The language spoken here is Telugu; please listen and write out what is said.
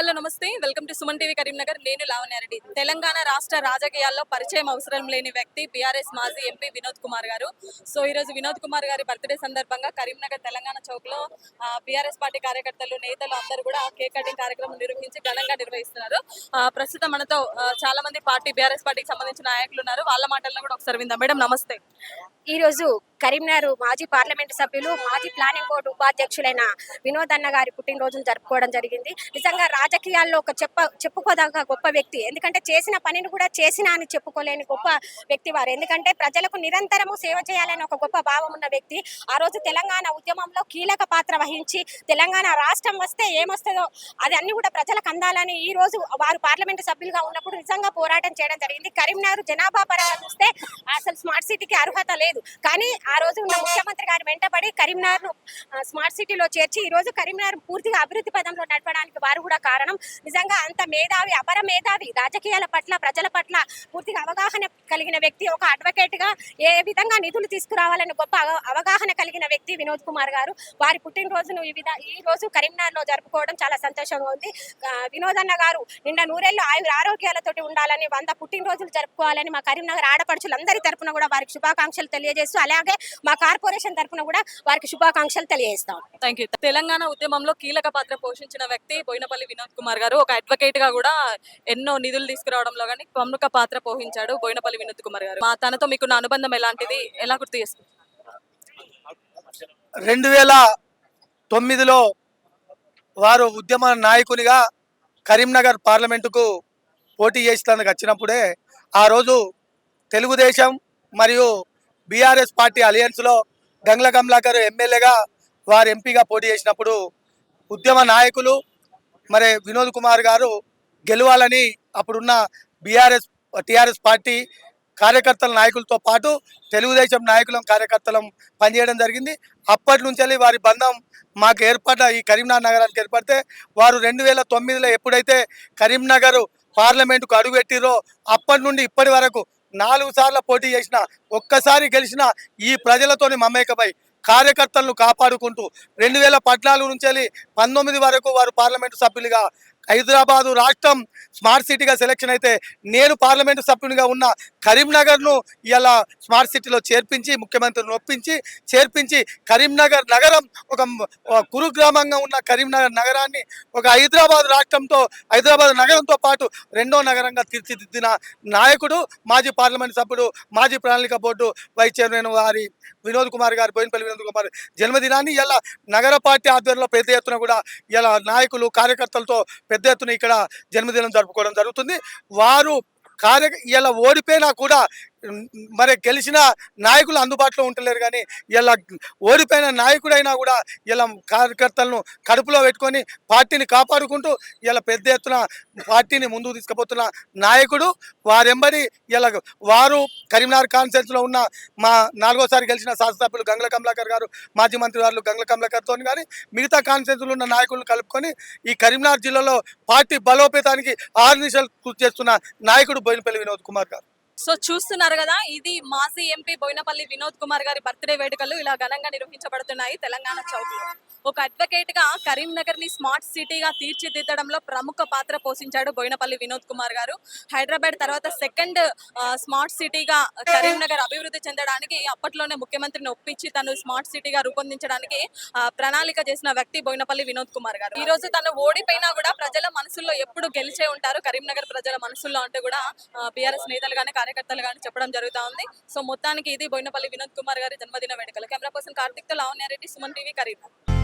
Hello నమస్తే. Welcome to Suman TV Karimnagar. నేను లావణ్యారెడ్డి తెలంగాణ రాష్ట్ర రాజకీయాల్లో పరిచయం అవసరం లేని వ్యక్తి బీఆర్ఎస్ మాజీ ఎంపీ వినోద్ కుమార్ గారు. సో ఈ రోజు వినోద్ కుమార్ గారి బర్త్డే సందర్భంగా కరీంనగర్ తెలంగాణ చౌక్లో బీఆర్ఎస్ పార్టీ కార్యకర్తలు నేతలు అందరూ కూడా కేక్ కటింగ్ కార్యక్రమం నిర్వహించి ఘనంగా నిర్వహిస్తున్నారు. ప్రస్తుతం మనతో చాలా మంది పార్టీ బీఆర్ఎస్ పార్టీకి సంబంధించిన నాయకులు ఉన్నారు. వాళ్ళ మాటల్లో కూడా ఒకసారి విందాం. మేడం నమస్తే. ఈ రోజు కరీంనగర్ మాజీ పార్లమెంటు సభ్యులు మాజీ ప్లానింగ్ బోర్డు ఉపాధ్యక్షులైన వినోద్ అన్న గారి పుట్టినరోజును జరుపుకోవడం జరిగింది. నిజంగా రాజకీయాల్లో ఒక చెప్ప చెప్పుకోదగ్గ గొప్ప వ్యక్తి. ఎందుకంటే చేసిన పనిని కూడా చేసిన అని చెప్పుకోలేని గొప్ప వ్యక్తి వారు. ఎందుకంటే ప్రజలకు నిరంతరము సేవ చేయాలని ఒక గొప్ప భావం ఉన్న వ్యక్తి. ఆ రోజు తెలంగాణ ఉద్యమంలో కీలక పాత్ర వహించి తెలంగాణ రాష్ట్రం వస్తే ఏమొస్తుందో అది అన్ని కూడా ప్రజలకు అందాలని ఈ రోజు వారు పార్లమెంటు సభ్యులుగా ఉన్నప్పుడు నిజంగా పోరాటం చేయడం జరిగింది. కరీంనగర్ జనాభా పరంగా చూస్తే అసలు స్మార్ట్ సిటీకి అర్హత లేదు. కానీ ఆ రోజు ఉన్న ముఖ్యమంత్రి గారు వెంటబడి కరీంనగర్ను స్మార్ట్ సిటీలో చేర్చి ఈ రోజు కరీంనగర్ పూర్తిగా అభివృద్ధి పదంలో నడపడానికి వారు కూడా కారణం. నిజంగా అంత మేధావి అపర మేధావి రాజకీయాల పట్ల ప్రజల పట్ల పూర్తిగా అవగాహన కలిగిన వ్యక్తి ఒక అడ్వకేట్గా ఏ విధంగా నిధులు తీసుకురావాలని గొప్ప అవ- అవగాహన కలిగిన వ్యక్తి వినోద్ కుమార్ గారు. వారి పుట్టినరోజును ఈ విధ ఈ రోజు కరీంనగర్లో జరుపుకోవడం చాలా సంతోషంగా ఉంది. వినోదన్న వినోద్ అన్న గారు నిన్న నూరేళ్ళు ఆయుర ఆరోగ్యాలతోటి ఉండాలని వంద పుట్టినరోజులు జరుపుకోవాలని మా కరీంనగర్ ఆడపడుచులందరి తరపున కూడా వారికి శుభాకాంక్షలు తెలియజేస్తూ అలాగే మా కార్పొరేషన్ తరపున కూడా వారికి శుభాకాంక్షలు తెలియజేస్తాం. థ్యాంక్ యూ తెలంగాణ ఉద్యమంలో కీలక పాత్ర పోషించిన వ్యక్తి బోయినపల్లి వినోద్ కుమార్ గారు. ఒక అడ్వకేట్గా కూడా ఎన్నో నిధులు తీసుకురావడంలో కానీ ప్రముఖ పాత్ర పోషించాడు బోయినపల్లి వినోద్ కుమార్ గారు. మా తనతో మీకున్న అనుబంధం ఎలాంటిది? ఎలా గుర్తు చేసుకుంటారు రెండు వేల తొమ్మిదిలో వారు ఉద్యమ నాయకునిగా కరీంనగర్ పార్లమెంటుకు పోటీ చేసేందుకు వచ్చినప్పుడే ఆ రోజు తెలుగుదేశం మరియు బీఆర్ఎస్ పార్టీ అలయన్స్లో గంగ్ల కమలాకర్ ఎమ్మెల్యేగా వారు ఎంపీగా పోటీ చేసినప్పుడు ఉద్యమ నాయకులు మరి వినోద్ కుమార్ గారు గెలవాలని అప్పుడున్న బీఆర్ఎస్ టీఆర్ఎస్ పార్టీ కార్యకర్తల నాయకులతో పాటు తెలుగుదేశం నాయకులం కార్యకర్తలం పనిచేయడం జరిగింది. అప్పటి నుంచి వారి బంధం మాకు ఏర్పడ్డ ఈ కరీంనగర్ నగరానికి ఏర్పడితే వారు రెండు వేల తొమ్మిదిలో ఎప్పుడైతే కరీంనగర్ పార్లమెంటుకు అడుగుపెట్టిరో అప్పటి నుండి ఇప్పటి వరకు నాలుగు సార్లు పోటీ చేసిన ఒక్కసారి గెలిచిన ఈ ప్రజలతోని మమేకమై కార్యకర్తలను కాపాడుకుంటూ రెండు వేల పద్నాలుగు నుంచి పంతొమ్మిది వరకు వారు పార్లమెంటు సభ్యులుగా హైదరాబాదు రాష్ట్రం స్మార్ట్ సిటీగా సెలెక్షన్ అయితే నేను పార్లమెంటు సభ్యునిగా ఉన్న కరీంనగర్ను ఇలా స్మార్ట్ సిటీలో చేర్పించి ముఖ్యమంత్రిని ఒప్పించి చేర్పించి కరీంనగర్ నగరం ఒక కురుగ్రామంగా ఉన్న కరీంనగర్ నగరాన్ని ఒక హైదరాబాద్ రాష్ట్రంతో హైదరాబాద్ నగరంతో పాటు రెండో నగరంగా తీర్చిదిద్దిన నాయకుడు మాజీ పార్లమెంట్ సభ్యుడు మాజీ ప్రణాళిక బోర్డు వైస్ చైర్మన్ వారి వినోద్ కుమార్ గారు బోయినపల్లి వినోద్ కుమార్ జన్మదినాన్ని ఇలా నగర పార్టీ ఆధ్వర్యంలో పెద్ద ఎత్తున కూడా ఇలా నాయకులు కార్యకర్తలతో పెద్ద ఎత్తున ఇక్కడ జన్మదినం జరుపుకోవడం జరుగుతుంది. వారు కార్య ఇలా ఓడిపోయినా కూడా మరి గెలిచిన నాయకులు అందుబాటులో ఉంటలేరు కానీ ఇలా ఓడిపోయిన నాయకుడైనా కూడా ఇలా కార్యకర్తలను కడుపులో పెట్టుకొని పార్టీని కాపాడుకుంటూ ఇలా పెద్ద ఎత్తున పార్టీని ముందుకు తీసుకుపోతున్న నాయకుడు వారెంబడి ఇలా వారు కరీంనగర్ కాన్ఫరెన్స్లో ఉన్న మా నాలుగోసారి గెలిచిన శాసనసభ్యులు గంగల కమలాకర్ గారు మాజీ మంత్రి వారు గంగుల కమలాకర్తో కానీ మిగతా కాన్ఫరెన్స్ ఉన్న నాయకులను కలుపుకొని ఈ కరీంనగర్ జిల్లాలో పార్టీ బలోపేతానికి ఆరు నిమిషాలు కృషి చేస్తున్న నాయకుడు బోయినపల్లి వినోద్ కుమార్ గారు. సో చూస్తున్నారు కదా ఇది మాజీ ఎంపీ బోయినపల్లి వినోద్ కుమార్ గారి బర్త్డే వేడుకలు ఇలా ఘనంగా నిర్వహించబడుతున్నాయి తెలంగాణ చౌక్ ఒక అడ్వకేట్గా కరీంనగర్ని స్మార్ట్ సిటీగా తీర్చిదిద్దడంలో ప్రముఖ పాత్ర పోషించాడు బోయినపల్లి వినోద్ కుమార్ గారు. హైదరాబాద్ తర్వాత సెకండ్ స్మార్ట్ సిటీగా కరీంనగర్ అభివృద్ధి చెందడానికి అప్పట్లోనే ముఖ్యమంత్రిని ఒప్పించి తను స్మార్ట్ సిటీగా రూపొందించడానికి ఆ, ప్రణాళిక చేసిన వ్యక్తి బోయినపల్లి వినోద్ కుమార్ గారు. ఈ రోజు తను ఓడిపోయినా కూడా ప్రజల మనసుల్లో ఎప్పుడు గెలిచే ఉంటారు. కరీంనగర్ ప్రజల మనసుల్లో అంటూ కూడా బీఆర్ఎస్ నేతలు కానీ కార్యకర్తలు కానీ చెప్పడం జరుగుతూ ఉంది. సో మొత్తానికి ఇది బోయినపల్లి వినోద్ కుమార్ గారి జన్మదిన వేడుకలు. కెమెరా పర్సన్ కార్తిక్తో లావణ్యారెడ్డి సుమన్ టీవీ కరీంనగర్.